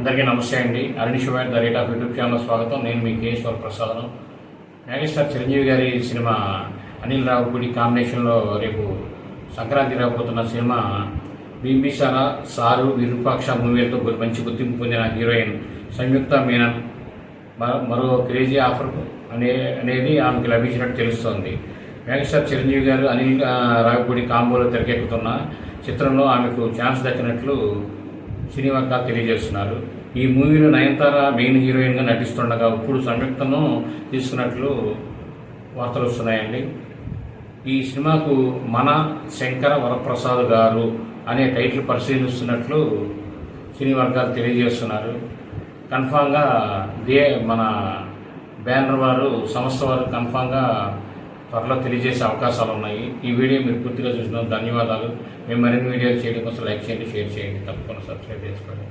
అందరికీ నమస్తే అండి. Arun Shivay the rate of YouTube channel స్వాగతం. నేను మీ కేశ్వర్ ప్రసాదను మెగాస్టార్ చిరంజీవి గారి సినిమా అనిల్ రావుపూడి కాంబినేషన్లో రేపు సంక్రాంతి రాబోతున్న సినిమా బింబిసార సారు విరూపాక్ష మూవీలతో మంచి గుర్తింపు పొందిన హీరోయిన్ సంయుక్త మీనన్. మరో క్రేజీ ఆఫర్ అనే అనేది ఆమెకు లభించినట్టు తెలుస్తోంది. మెగాస్టార్ చిరంజీవి గారు అనిల్ రావుపూడి కాంబోలో తెరకెక్కుతున్న చిత్రంలో ఆమెకు ఛాన్స్ దక్కినట్లు సినీ తెలియజేస్తున్నారు. ఈ మూవీలో నయనతార మెయిన్ హీరోయిన్గా నటిస్తుండగా ఇప్పుడు సంయుక్తను తీసుకున్నట్లు వార్తలు వస్తున్నాయండి. ఈ సినిమాకు మన శంకర వరప్రసాద్ గారు అనే టైటిల్ పరిశీలిస్తున్నట్లు సినీ వర్గాలు తెలియజేస్తున్నారు. కన్ఫామ్గా దే మన బ్యానర్ వారు సంస్థ వారు కన్ఫామ్గా త్వరలో తెలియజేసే అవకాశాలు ఉన్నాయి. ఈ వీడియో మీరు పూర్తిగా చూసినందుకు ధన్యవాదాలు. మేము మరిన్ని వీడియోలు చేయడం కోసం లైక్ చేయండి షేర్ చేయండి. తప్పకుండా సబ్స్క్రైబ్ చేసుకోండి.